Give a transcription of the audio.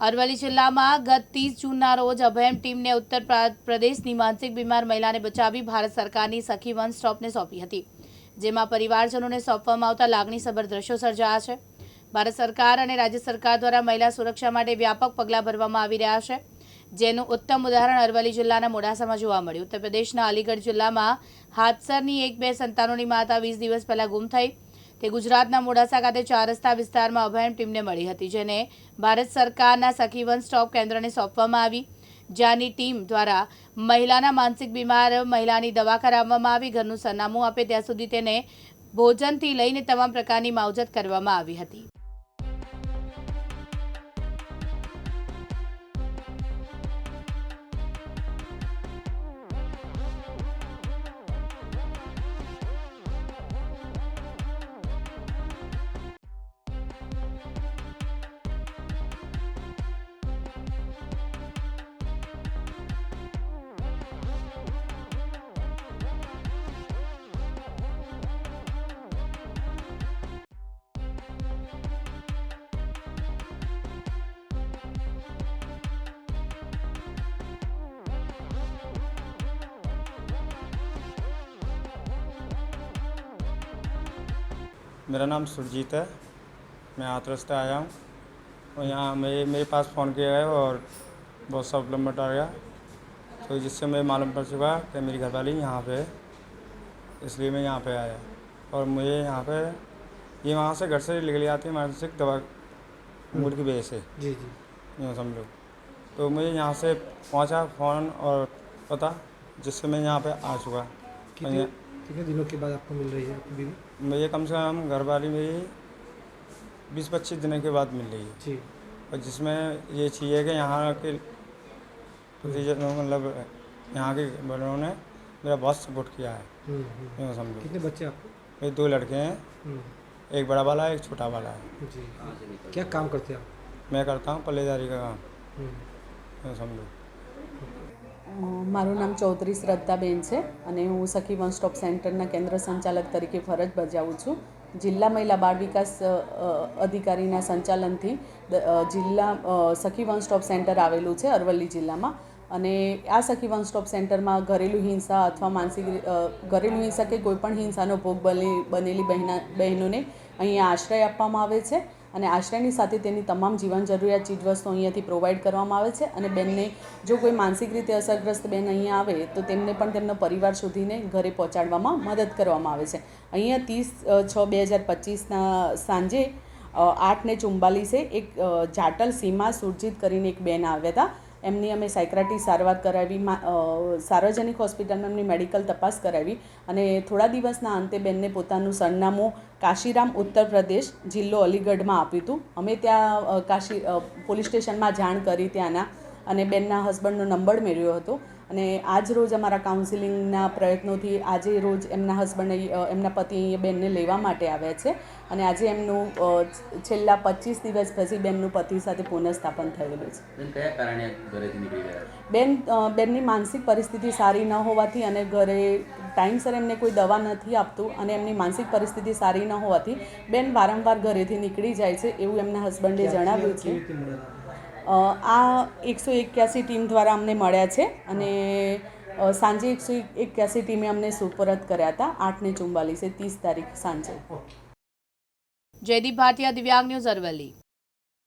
અરવલ્લી જિલ્લામાં ગત ત્રીસ જૂનના રોજ અભયમ ટીમને ઉત્તર પ્રા- પ્રદેશની માનસિક બીમાર મહિલાને બચાવી ભારત સરકારની સખી વન સ્ટોપને સોંપી હતી, જેમાં પરિવારજનોને સોંપવામાં આવતા લાગણીસભર દ્રશ્યો સર્જાયા છે. ભારત સરકાર અને રાજ્ય સરકાર દ્વારા મહિલા સુરક્ષા માટે વ્યાપક પગલાં ભરવામાં આવી રહ્યા છે. જેનું ઉત્તમ ઉદાહરણ અરવલ્લી જિલ્લાના મોડાસામાં જોવા મળ્યું. ઉત્તર પ્રદેશના અલીગઢ જિલ્લામાં હાથસરની એક બે સંતાનોની માતા વીસ દિવસ પહેલાં ગુમ થઈ. તે ગુજરાતના મોડાસા ખાતે ચાર રસ્તા વિસ્તારમાં અભયમ ટીમને મળી હતી, જેને ભારત સરકારના સખી વન સ્ટોપ કેન્દ્રને સોંપવામાં આવી. જ્યાંની ટીમ દ્વારા મહિલાના માનસિક બીમાર, મહિલાની દવા કરાવવામાં આવી, ઘરનું સરનામું આપે, ત્યાં સુધી તેને ભોજનથી લઈને તમામ પ્રકારની માવજત કરવામાં આવી હતી. मेरा नाम सुरजीत है। मैं से आया हूँ और यहाँ मेरे मेरे पास फ़ोन किया गया और बहुत सा नंबर आ गया। तो जिससे मुझे मालूम पड़ चुका कि मेरी घरवाली यहाँ पे है इसलिए मैं यहाँ पे आया। और मुझे यहाँ पे ये वहाँ से घर से निकली आती है मानसिक दवा मूड की वजह से। जी जी। यूँ समझो। तो मुझे यहाँ से पहुँचा फ़ोन और पता जिससे मैं यहाँ पे आ चुका। कितने दिनों के बाद आपको मिल रही है आपकी बीवी मुझे कम से कम घर वाली मेरी बीस पच्चीस दिनों के बाद मिल रही है। जी। और जिसमें ये चाहिए कि यहाँ के मतलब यहाँ के बड़ों ने मेरा बहुत सपोर्ट किया है। हम्म, हम्म। यूँ समझो। कितने बच्चे आपको? मेरे दो लड़के हैं। हम्म, एक बड़ा वाला है एक छोटा वाला है। जी। क्या काम करते हैं आप? मैं करता हूँ पल्लेदारी का काम। समझो। મારું નામ ચૌધરી શ્રદ્ધાબેન છે અને હું સખી વન સ્ટોપ સેન્ટરના કેન્દ્ર સંચાલક તરીકે ફરજ બજાવું છું. જિલ્લા મહિલા બાળ વિકાસ અધિકારીના સંચાલનથી જિલ્લા સખી વન સ્ટોપ સેન્ટર આવેલું છે અરવલ્લી જિલ્લામાં. અને આ સખી વન સ્ટોપ સેન્ટરમાં ઘરેલું હિંસા અથવા માનસિક ઘરેલું હિંસા કે કોઈપણ હિંસાનો ભોગ બની, બનેલી બહેના, બહેનોને અહીંયા આશ્રય આપવામાં આવે છે. અને આશ્રયની સાથે તેની તમામ જીવન જરૂરિયાત ચીજવસ્તુઓ અહીંયાથી પ્રોવાઈડ કરવામાં આવે છે અને બેનને જો કોઈ માનસિક રીતે અસરગ્રસ્ત બેન અહીંયા આવે તો તેમને પણ તેમનો પરિવાર સુધીને ઘરે પહોંચાડવામાં મદદ કરવામાં આવે છે. અહીંયા ત્રીસ છ, બે હજાર પચીસના સાંજે આઠને ચુમ્બાલીસે એક જાટલ સીમા સુરજીત કરીને એક બેન આવ્યા હતા. એમની અમે સાયક્રાટી સારવાર કરાવી સાર્વજનિક હોસ્પિટલમાં એમની મેડિકલ તપાસ કરાવી અને થોડા દિવસના અંતે બેનને પોતાનું સરનામું કાશીરામ ઉત્તર પ્રદેશ જિલ્લો અલીગઢમાં આપ્યું હતું. અમે ત્યાં કાશી પોલીસ સ્ટેશનમાં જાણ કરી ત્યાંના અને બેનના હસબન્ડનો નંબર મેળવ્યો હતો. અને આજ રોજ અમારા કાઉન્સિલિંગના પ્રયત્નોથી આજે રોજ એમના હસબન્ડ એમના પતિ અહીંયા બેનને લેવા માટે આવ્યા છે અને આજે એમનું છેલ્લા પચીસ દિવસ પછી બેનનું પતિ સાથે પુનઃસ્થાપન થયેલું છે. બેન બેનની માનસિક પરિસ્થિતિ સારી ન હોવાથી અને ઘરે ટાઈમસર એમને કોઈ દવા નથી આપતું અને એમની માનસિક પરિસ્થિતિ સારી ન હોવાથી બેન વારંવાર ઘરેથી નીકળી જાય છે એવું એમના હસબન્ડે જણાવ્યું છે. આ એકસો એક્યાસી ટીમ દ્વારા અમને મળ્યા છે અને સાંજે એકસો એક્યાસી ટીમે અમને સુપરત કર્યા હતા. આઠને ચુમ્બાલીસે ત્રીસ તારીખ સાંજે. જયદીપ ભાટિયા, દિવ્યાંગ ન્યૂઝ અરવલ્લી.